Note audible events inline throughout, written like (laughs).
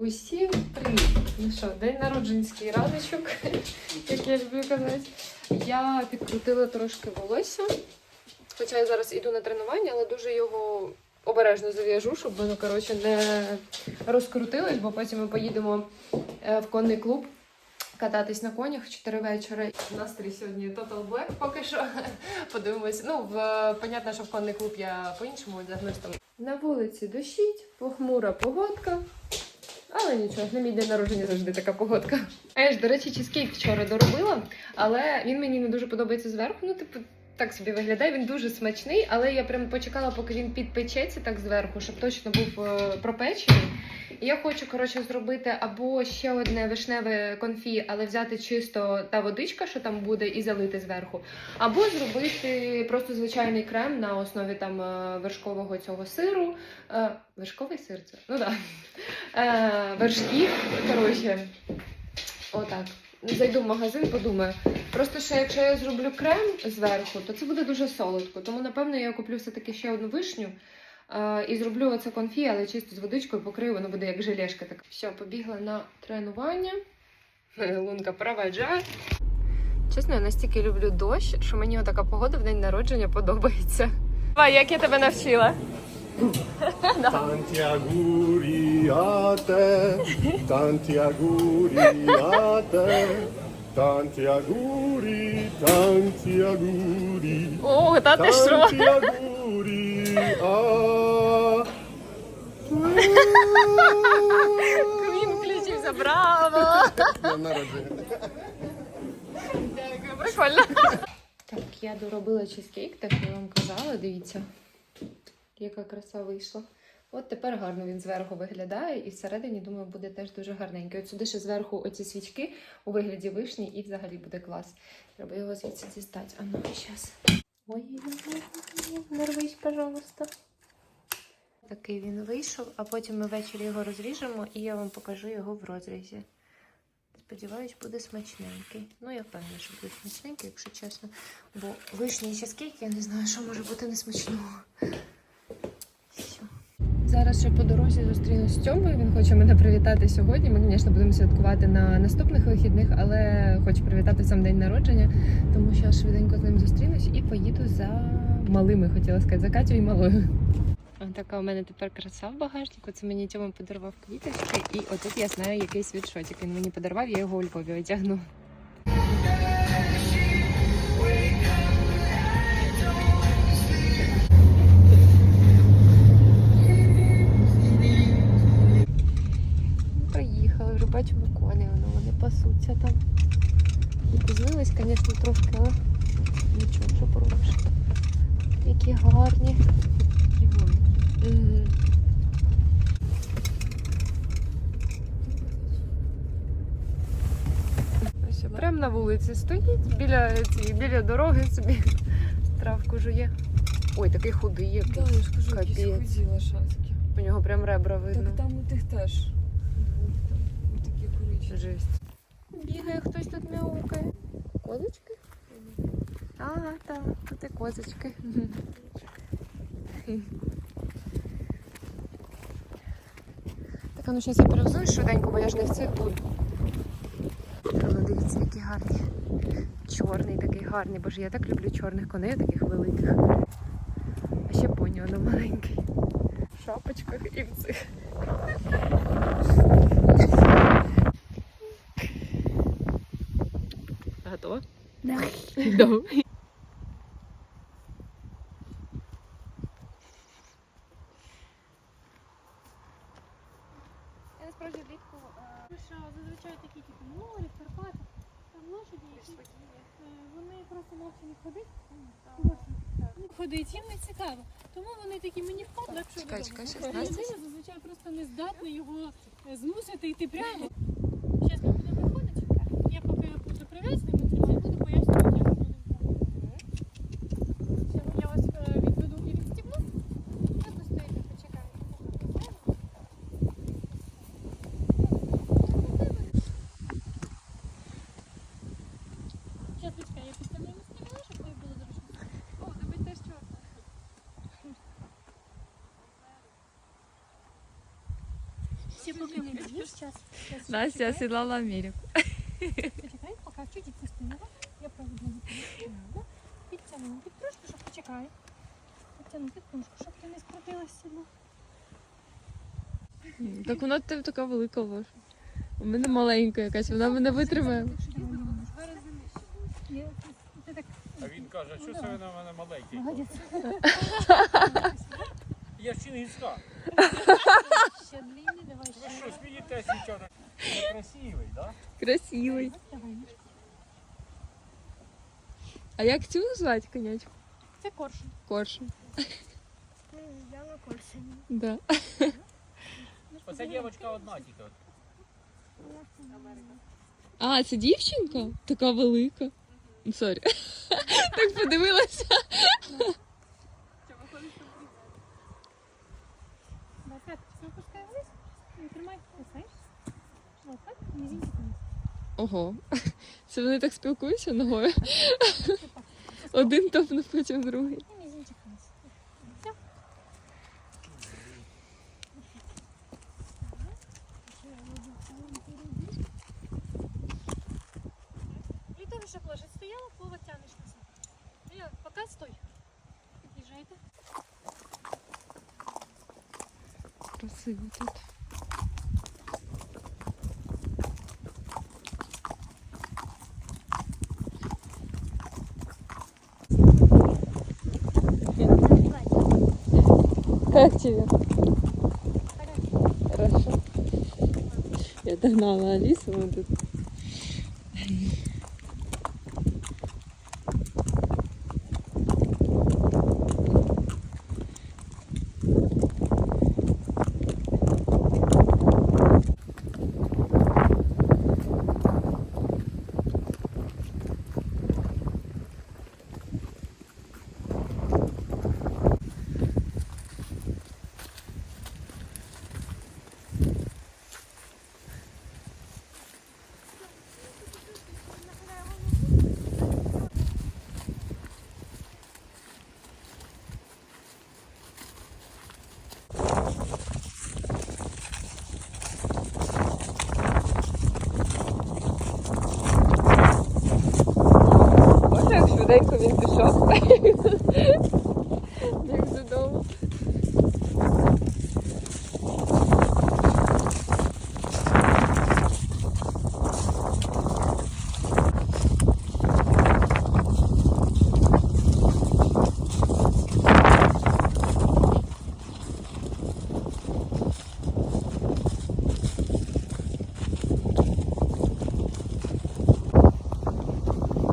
Усім привіт! Ну що, день народженський раночок, (laughs) як я люблю казати. Я підкрутила трошки волосся. Хоча я зараз іду на тренування, але дуже його обережно зав'яжу, щоб воно коротше не розкрутилось, бо потім ми поїдемо е, в конний клуб кататись на конях в 4 вечора. Настрій сьогодні Total Black поки що. (laughs) Подивимось. Ну, в, понятно, що в конний клуб я по-іншому одягнусь там. На вулиці дощить, похмура погодка. Але нічого, на мій день народження завжди така погодка. А до речі, чизкейк вчора доробила, але він мені не дуже подобається зверху. Ну, типу, так собі виглядає. Він дуже смачний, але я прям почекала, поки він підпечеться так зверху, щоб точно був е, пропечений. І я хочу, коротше, зробити або ще одне вишневе конфі, але взяти чисто та водичка, що там буде, і залити зверху. Або зробити просто звичайний крем на основі там е, вершкового цього сиру. Е, Вершковий сир це? Ну так. Да. Вершків, коротше. Отак. Зайду в магазин, подумаю. Просто що якщо я зроблю крем зверху, то це буде дуже солодко. Тому, напевно, я куплю все-таки ще одну вишню е, і зроблю оце конфі, але чисто з водичкою покрию, воно буде як желешка така. Все, побігла на тренування. (laughs) Лунка проведжає. Чесно, я настільки люблю дощ, що мені така погода в день народження подобається. Давай, як я тебе навчила? Tanti auguri a te, tanti auguri a te, tanti auguri, tanti auguri, О, та ти що? tanti auguri a Він включився, браво! Народження. Дякую, прикольно. Так, я доробила чизкейк, так я вам казала. Дивіться, яка краса вийшла. От тепер гарно він зверху виглядає, і всередині, думаю, буде теж дуже гарненький. От сюди ще зверху оці свічки у вигляді вишні, і взагалі буде клас. Треба його звідси дістати. А ну, зараз. Ой, не пожалуйста. Такий він вийшов, а потім ми ввечері його розріжемо і я вам покажу його в розрізі. Сподіваюсь, буде смачненький. Ну, я впевнена, що буде смачненький, якщо чесно. Бо вишні і чизкейк, я не знаю, що може бути несмачного. Зараз ще по дорозі зустрінусь з Тьомою. Він хоче мене привітати сьогодні. Ми, звісно, будемо святкувати на наступних вихідних, але хочу привітати сам день народження, тому що я швиденько з ним зустрінусь і поїду за малими, хотіла сказати, за Катю і малою. Така у мене тепер краса в багажнику. Це мені Тьома подарував квіточки, і отут я знаю якийсь світшотик. Він мені подарував, я його у Львові одягну. Бачимо коні, воно вони пасуться там. Запізнились, звісно, трошки, але нічого, що поробиш. Які гарні. Мгм. Ось прямо на вулиці стоїть, біля, цієї- біля дороги собі травку жує. Ой, такий худий який. Да, я ж кажу, якісь худі лошадки. У нього прям ребра видно. Так там у тих теж. Двох там. І такі коричневі. Жесть. Бігає хтось тут мяукає. Козочки? Ага, так, тут і козочки. (laughs) Так, а ну зараз я перевзую швиденько, бо я ж не встиг буду. Ну, дивіться, які гарні. Чорний такий гарний, боже, я так люблю чорних коней, таких великих. А ще поні воно маленький. В шапочках і в цих. Готова? Да. Да. Я насправді влітку що зазвичай такі типу море, Карпати, там лошаді, які е, вони просто мовчки не ходить. Ходить, їм не цікаво. Тому вони такі мені впадло, якщо Чекай, додому. чекай, щас, Настя. Зазвичай просто не здатна його е, змусити йти прямо. Зараз ми будемо виходити. Я поки буду прив'язаний, ми тримаємо, буду пояснювати, як ми будемо. Зараз я вас е, відведу і відстібну. Ви постоїте, почекаєте. Я підставляю стіну, щоб тобі було зручно. О, тобі теж чорна. Ще поки не б'єш, Сейчас. сейчас Настя осідлала Америку. Почекай, поки чуть пустила. Я проведу Надо. Підтягнути трошки, щоб почекай. Підтягнути трошки, щоб ти не скрутилась сильно. Так вона в тебе така велика ложа. У мене маленька якась, вона мене витримає. Ні, ти так А він каже, що це ви на мене маленький? молодець. Я. Ще длинний, давай Ви ще. що, смієтесь нічого? Я красивий, так? Красивий. А як цю звати конячку? Це коршун. Коршун. Я на коршуні. Да. Оця дівчинка одна тільки. А, це дівчинка? Така велика. Сорі. (laughs) Так подивилася. Ого. Це вони так спілкуються ногою. Один топнув, потім другий. Для того, щоб ложить стояла, плова тянеш на себе. Ілля, пока стой. Під'їжджайте. Красиво тут. Как тебе? Хорошо. Я догнала Алису, вот тут. швиденько він пішов. Як додому.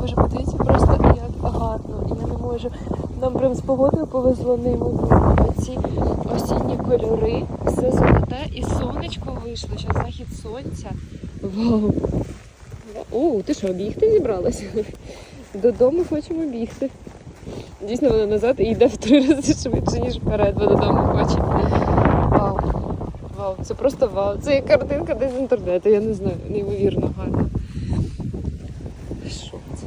Боже, подивіться просто як гарно. Я не можу. Нам прям з погодою повезло неймовірно. Оці осінні кольори, все золоте і сонечко вийшло. Зараз захід сонця. Вау! О, ти що, бігти зібралася? Додому хочемо бігти. Дійсно, вона назад і йде в три рази швидше, ніж вперед, бо додому хоче. Вау. Вау, це просто вау. Це як картинка десь з інтернету, я не знаю, неймовірно гарно. Що це?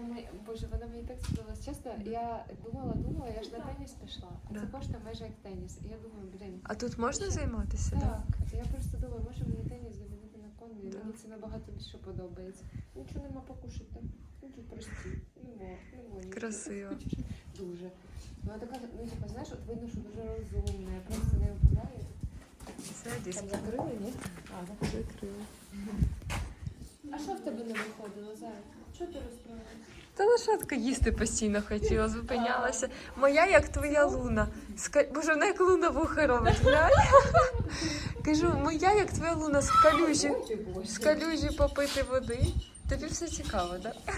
Ну, ми- Боже, вона мені так сподобалась. Чесно, я думала, думала, я ж на теніс пішла. А це Да. коштує майже як теніс. І я думаю, блін. А тут можна займатися? Так, я просто думаю, може мені теніс замінити на конний. Мені це набагато більше подобається. Нічого нема покушати. Ну тут прості. Нема, нема нічого. Красиво. Дуже. Вона така, ну типу, знаєш, от видно, що дуже розумна. Я просто не впадаю. Все, Там закрили, ні? А, так. закрили. А що в тебе не виходило, Зая? Що ти розправила? Та лошадка їсти постійно хотіла, зупинялася. Моя як твоя луна. Ска... Боже, вона як луна вуха робить. Кажу, моя як твоя луна з калюжі. З калюжі попити води. Тобі все цікаво, так? Да?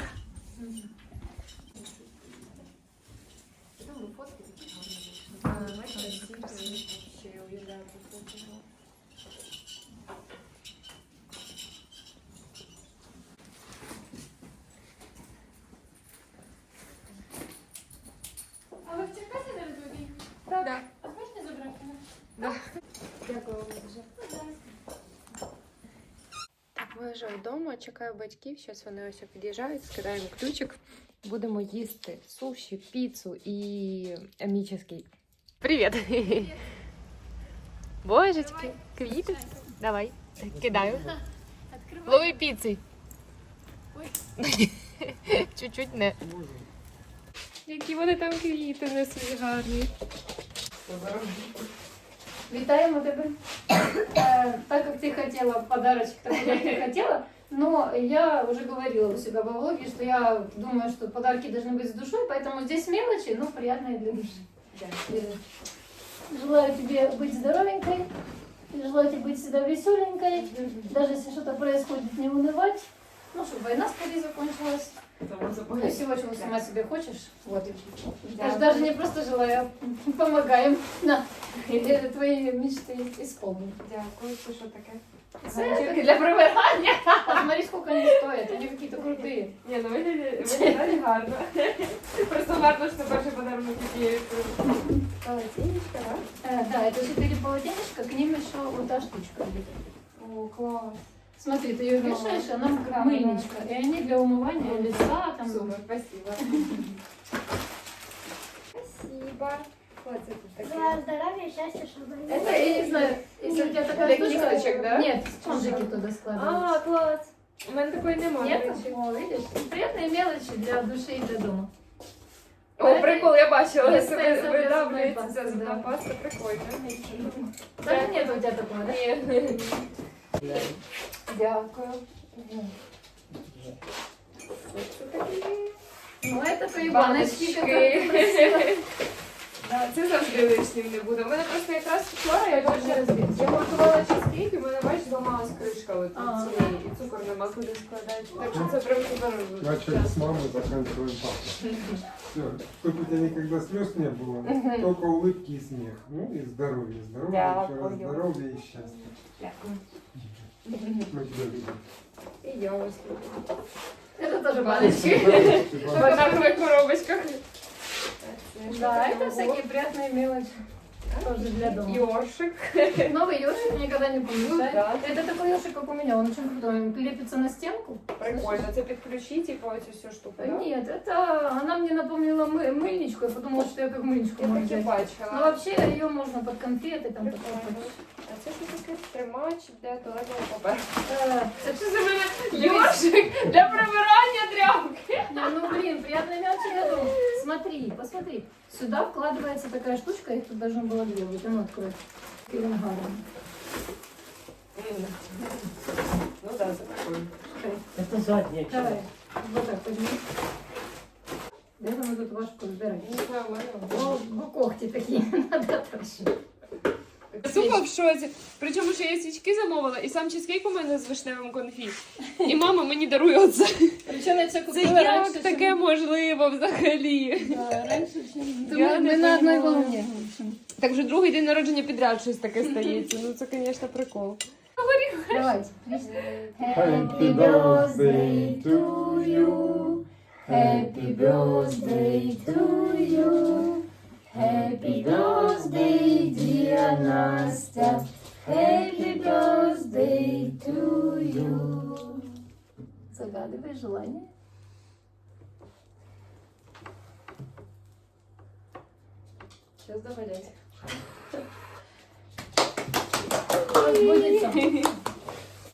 А, так, красиво. ще я уявляю, як це було. А ви в Черкасі зараз буде? Да. А можете забрати мене? Да. Дякую вам дуже. Ми вже вдома, чекаю батьків. Зараз вони ось під'їжджають, скидаємо ключик. Будемо їсти суші, піцу і міческий. Привіт! Божечки, квіти. Давай, кидаю. Лови піци. (laughs) Чуть-чуть не. Які вони там квіти несуть гарні. Вітаємо тебе. Е, Так как ты хотела подарочек, такой как ты хотела, но я уже говорила у себя во влоге, что я думаю, что подарки должны быть с душой, поэтому здесь мелочи, но приятные для души. Желаю тебе быть здоровенькой, желаю тебе быть всегда веселенькой, даже если что-то происходит, не унывать. Ну, чтобы война скорее закончилась. Ну, всего, чего сама себе хочешь. Вот. Даже, даже не просто желаю, а помогаем. На, э, твои мечты исполним. Дякую, це що таке? Це тільки для прибирання. Смотри, сколько они стоят, они какие-то крутые. Ні, ну виглядає виглядає гарно. Просто гарно, що перший подарунок такий. Полотенечко, да? Э, да, это четыре полотенечка, к ним еще вот та штучка. идет. О, клас. Смотри, ты ее вешаешь, она как Да, мыльничка. И они для умывания лица, там, Супер, спасибо. Спасибо. Що це тут таке? здоров'я, щастя, щоб Это, я не знаю, если у тебя такая Для штучка... кисточек, да? Нет, спонжики туда складываются. А, клас. У мене такої немає. Нет? О, видишь? Приятные мелочи для души и для дома. О, прикол, я бачила. Є Себе спеціальна видавлюється зубна ця зубна паста, паста, прикольно. Даже нет у тебя такого, да? Ні. Дякую. Ну, это твои баночки, Баночки. которые ты просила. Да, Це завжди лишнім не буде. У мене просто якраз вчора я Тоже дуже разбить. Я готувала чизкейк, і в мене бачиш зламалась кришка от А. цієї, і цукор нема куди складати. Так що це прям супер. Начали с мамой, заканчиваем папой. Все, чтобы у тебя никогда слез не было, только улыбки и смех. Ну и здоровья. Здоровья, еще раз Дякую. здоровья и счастья. Дякую. Мы тебя любим. І я ось люблю. Это тоже баночки. В однакових коробочках. Да, это всякие приятные мелочи. Тоже для дома. Йоршик. (laughs) Новый ёршик никогда не помешает. Да. Это такой ёршик, как у меня. Он очень крутой. Он лепится на стенку. Прикольно. Це під ключі, типу, оцю всю штуку, да? Нет, это она мне напомнила мы, мыльничку. Я подумала, что я как мыльничку Я могу таке взять. бачила. Но вообще ее можно под конфеты, там такое. Прикольно. А це що таке тримач для туалетного паперу? Э, Це що за мене йоршик для прибирання тряпки? Не, ну блин, приятная мелочь для дома. Смотри, посмотри. Сюда вкладывается такая штучка, их тут должно было две. Вот оно откроет. Пеленгаром. Ну да, прикольно. Это задняя Давай, вот так возьми. Да это мы тут вашку разбираем. Не знаю. О, о, когти такие (laughs) надо отращивать. Шоці. Причому, що я свічки замовила, і сам чизкейк у мене з вишневим конфі. І мама мені дарує оце. Причем я це Це купила як раньше, таке можливо взагалі? Да, раньше, чем... Я Мы, не на одной понимаю. волне. в общем. Так вже другий день народження підряд щось таке стається. Ну це, звісно, прикол. Happy birthday to you. Happy birthday to you. Happy birthday, dear Настя. Happy birthday to you. Загадывай желание. Зараз догадять. Разбудится.